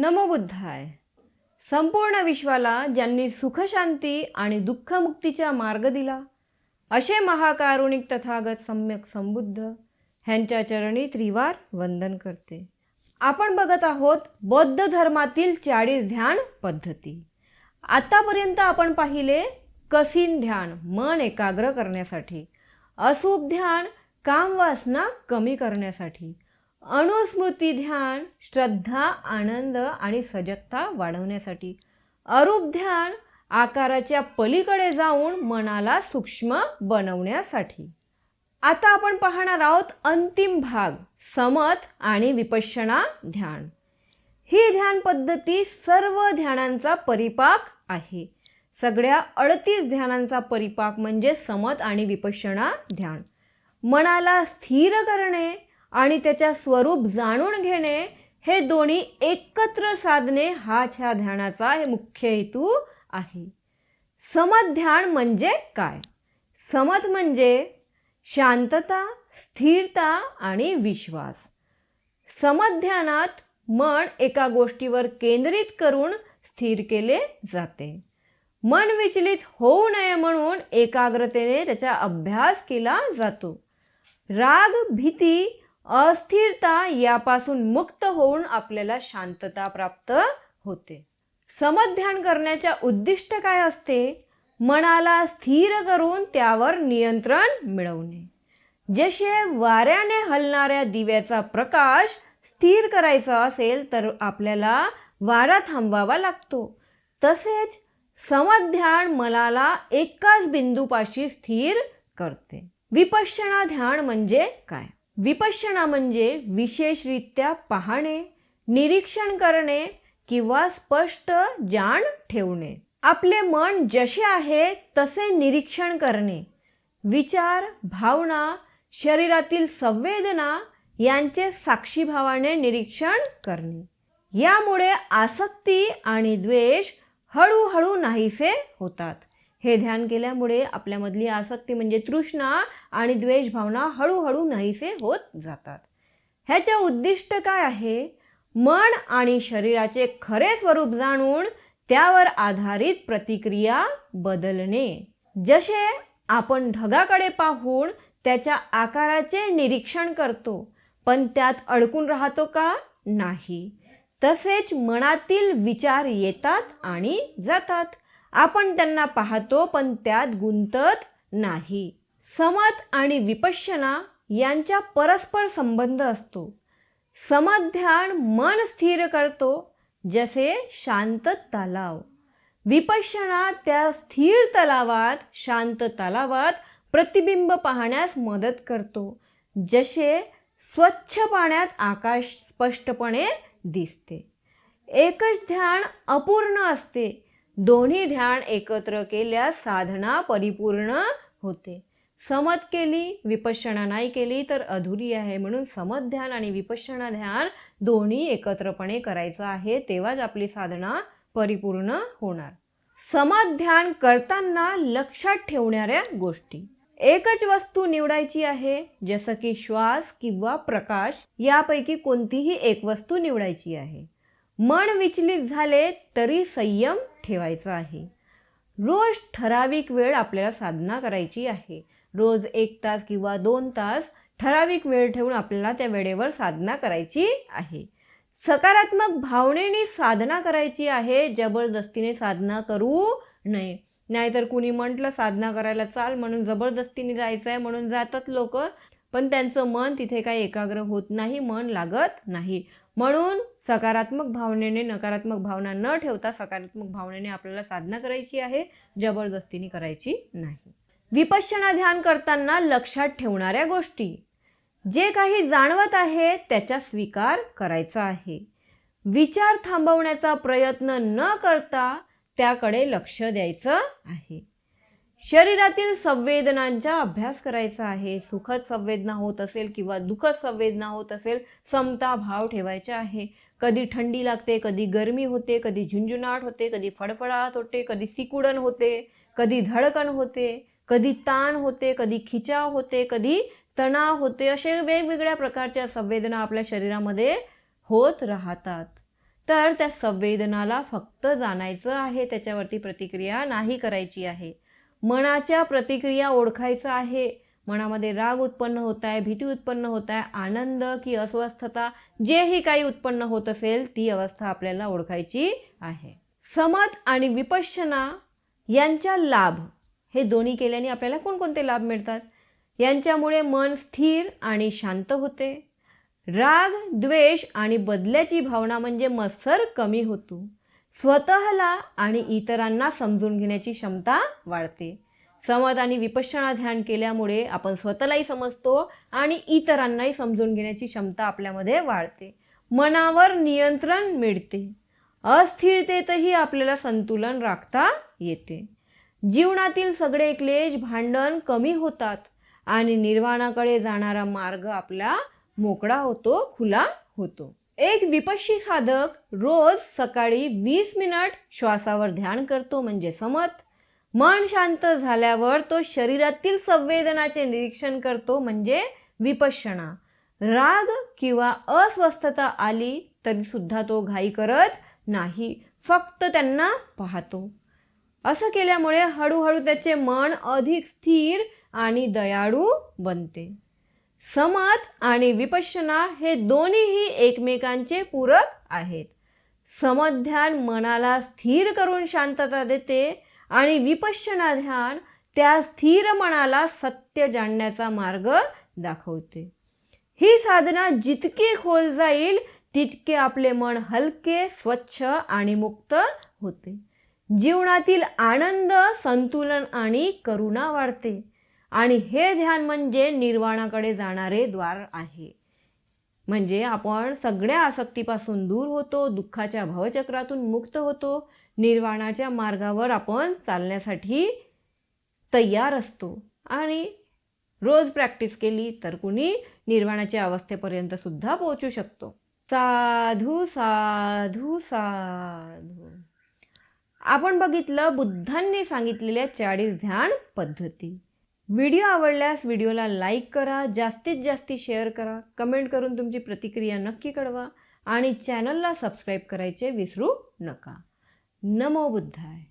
नमोबुद्धाय. संपूर्ण विश्वाला ज्यांनी सुखशांती आणि दुःखमुक्तीचा मार्ग दिला असे महाकारुणिक तथागत सम्यक संबुद्ध ह्यांच्या चरणी त्रिवार वंदन करते. आपण बघत आहोत बौद्ध धर्मातील चाळीस ध्यान पद्धती. आतापर्यंत आपण पाहिले कसीन ध्यान मन एकाग्र करण्यासाठी अशुभ ध्यान कामवासना कमी करण्यासाठी. अणुस्मृती ध्यान श्रद्धा आनंद आणि सजगता वाढवण्यासाठी. अरूप ध्यान आकाराच्या पलीकडे जाऊन मनाला सूक्ष्म बनवण्यासाठी. आता आपण पाहणार आहोत अंतिम भाग समत आणि विपश्यना ध्यान. ही ध्यान पद्धती सर्व ध्यानांचा परिपाक आहे. सगळ्या अडतीस ध्यानांचा परिपाक म्हणजे समत आणि विपश्यना ध्यान. मनाला स्थिर करणे आणि त्याच्या स्वरूप जाणून घेणे हे दोन्ही एकत्र साधणे हाच ह्या ध्यानाचा हे मुख्य हेतू आहे. समत ध्यान म्हणजे काय? समत म्हणजे शांतता स्थिरता आणि विश्वास. समत ध्यानात मन एका गोष्टीवर केंद्रित करून स्थिर केले जाते. मन विचलित होऊ नये म्हणून एकाग्रतेने त्याचा अभ्यास केला जातो. राग भीती अस्थिरता यापासून मुक्त होऊन आपल्याला शांतता प्राप्त होते. समध्यान करण्याच्या उद्दिष्ट काय असते? मनाला स्थिर करून त्यावर नियंत्रण मिळवणे. जसे वाऱ्याने हलणाऱ्या दिव्याचा प्रकाश स्थिर करायचा असेल तर आपल्याला वारा थांबवावा लागतो. तसेच समध्यान मनाला एकाच बिंदूपाशी स्थिर करते. विपश्यना ध्यान म्हणजे काय? विपश्यना म्हणजे विशेषरित्या पाहणे निरीक्षण करणे किंवा स्पष्ट जाण ठेवणे. आपले मन जसे आहे तसे निरीक्षण करणे. विचार भावना शरीरातील संवेदना यांचे साक्षीभावाने निरीक्षण करणे. यामुळे आसक्ती आणि द्वेष हळूहळू नाहीसे होतात. हे ध्यान केल्यामुळे आपल्यामधली आसक्ती म्हणजे तृष्णा आणि द्वेष भावना हळूहळू नाहीसे होत जातात. ह्याचे उद्दिष्ट काय आहे? मन आणि शरीराचे खरे स्वरूप जाणून त्यावर आधारित प्रतिक्रिया बदलणे. जसे आपण ढगाकडे पाहून त्याच्या आकाराचे निरीक्षण करतो पण त्यात अडकून राहतो का? नाही. तसेच मनातील विचार येतात आणि जातात. आपण त्यांना पाहतो पण त्यात गुंतत नाही. समत आणि विपश्यना यांच्या परस्पर संबंध असतो. समध्यान मन स्थिर करतो जसे शांत तलाव. विपश्यना त्या स्थिर तलावात शांत तलावात प्रतिबिंब पाहण्यास मदत करतो जसे स्वच्छ पाण्यात आकाश स्पष्टपणे दिसते. एकच ध्यान अपूर्ण असते दोन्ही ध्यान एकत्र केल्यास साधना परिपूर्ण होते. समत केली विपश्यना नाही केली तर अधुरी आहे म्हणून समत ध्यान आणि विपश्यना ध्यान दोन्ही एकत्रपणे करायचं आहे तेव्हाच आपली साधना परिपूर्ण होणार. समत ध्यान करताना लक्षात ठेवणाऱ्या गोष्टी. एकच वस्तू निवडायची आहे जसं की श्वास किंवा प्रकाश यापैकी कोणतीही एक वस्तू निवडायची आहे. मन विचलित झाले तरी संयम ठेवायचा आहे. रोज ठराविक वेळ आपल्याला साधना करायची आहे. रोज एक तास किंवा दोन तास ठराविक वेळ ठेवून आपल्याला त्या वेळेवर साधना करायची आहे. सकारात्मक भावनेने साधना करायची आहे. जबरदस्तीने साधना करू नये. नाहीतर कुणी म्हटलं साधना करायला चाल म्हणून जबरदस्तीने जायचं आहे म्हणून जातात लोक. पण त्यांचं मन तिथे काही एकाग्र होत नाही मन लागत नाही. म्हणून सकारात्मक भावनेने नकारात्मक भावना न ठेवता सकारात्मक भावनेने आपल्याला साधना करायची आहे जबरदस्तीने करायची नाही. विपश्यना ध्यान करताना लक्षात ठेवणाऱ्या गोष्टी. जे काही जाणवत आहे त्याचा स्वीकार करायचा आहे. विचार थांबवण्याचा प्रयत्न न करता त्याकडे लक्ष द्यायचं आहे. शरीरातील संवेदनांचा अभ्यास करायचा आहे. सुखद संवेदना होत असेल किंवा दुःखद संवेदना होत असेल समता भाव ठेवायचा आहे. कधी थंडी लागते कधी गरमी होते कधी झुंझुनाट होते कधी फडफडाट होते कधी सिकुडन होते कधी धडकन होते कधी ताण होते कधी खिचाव होते कधी तणाव होते असे वेगवेगळ्या प्रकारच्या संवेदना आपल्या शरीरामध्ये होत राहतात. तर त्या संवेदनाला फक्त जाणायचं आहे त्याच्यावरती प्रतिक्रिया नाही करायची आहे. मनाच्या प्रतिक्रिया ओळखायचं आहे. मनामध्ये राग उत्पन्न होत आहे भीती उत्पन्न होत आहे आनंद की अस्वस्थता जेही काही उत्पन्न होत असेल ती अवस्था आपल्याला ओळखायची आहे. समत आणि विपश्यना यांच्या लाभ हे दोन्ही केल्याने आपल्याला कोणकोणते लाभ मिळतात? यांच्यामुळे मन स्थिर आणि शांत होते. राग द्वेष आणि बदल्याची भावना म्हणजे मत्सर कमी होतो. स्वतःला आणि इतरांना समजून घेण्याची क्षमता वाढते. समज आणि विपश्यना ध्यान केल्यामुळे आपण स्वतःलाही समजतो आणि इतरांनाही समजून घेण्याची क्षमता आपल्यामध्ये वाढते. मनावर नियंत्रण मिळते. अस्थिरतेतही आपल्याला संतुलन राखता येते. जीवनातील सगळे क्लेश भांडण कमी होतात आणि निर्वाणाकडे जाणारा मार्ग आपला मोकळा होतो खुला होतो. एक विपश्यी साधक रोज सकाळी वीस मिनिट श्वासावर ध्यान करतो म्हणजे समत. मन शांत झाल्यावर तो शरीरातील संवेदनाचे निरीक्षण करतो म्हणजे विपश्यना. राग किंवा अस्वस्थता आली तरीसुद्धा तो घाई करत नाही फक्त त्यांना पाहतो. असं केल्यामुळे हळूहळू त्याचे मन अधिक स्थिर आणि दयाळू बनते. समत आणि विपश्यना हे दोन्हीही एकमेकांचे पूरक आहेत. समत ध्यान मनाला स्थिर करून शांतता देते आणि विपश्यना ध्यान त्या स्थिर मनाला सत्य जाणण्याचा मार्ग दाखवते. ही साधना जितकी खोल जाईल तितके आपले मन हलके स्वच्छ आणि मुक्त होते. जीवनातील आनंद संतुलन आणि करुणा वाढते. आणि हे ध्यान म्हणजे निर्वाणाकडे जाणारे द्वार आहे. म्हणजे आपण सगळ्या आसक्तीपासून दूर होतो दुःखाच्या भवचक्रातून मुक्त होतो निर्वाणाच्या मार्गावर आपण चालण्यासाठी तयार असतो. आणि रोज प्रॅक्टिस केली तर कुणी निर्वाणाच्या अवस्थेपर्यंत सुद्धा पोहोचू शकतो. साधू साधू साधू. आपण बघितलं बुद्धांनी सांगितलेल्या चाळीस ध्यान पद्धती. व्हिडिओ आवडल्यास व्हिडिओला लाईक करा जास्तीत जास्त शेअर करा कमेंट करून तुमची प्रतिक्रिया नक्की कळवा आणि चॅनलला सबस्क्राईब करायचे विसरू नका. नमो बुद्धाय.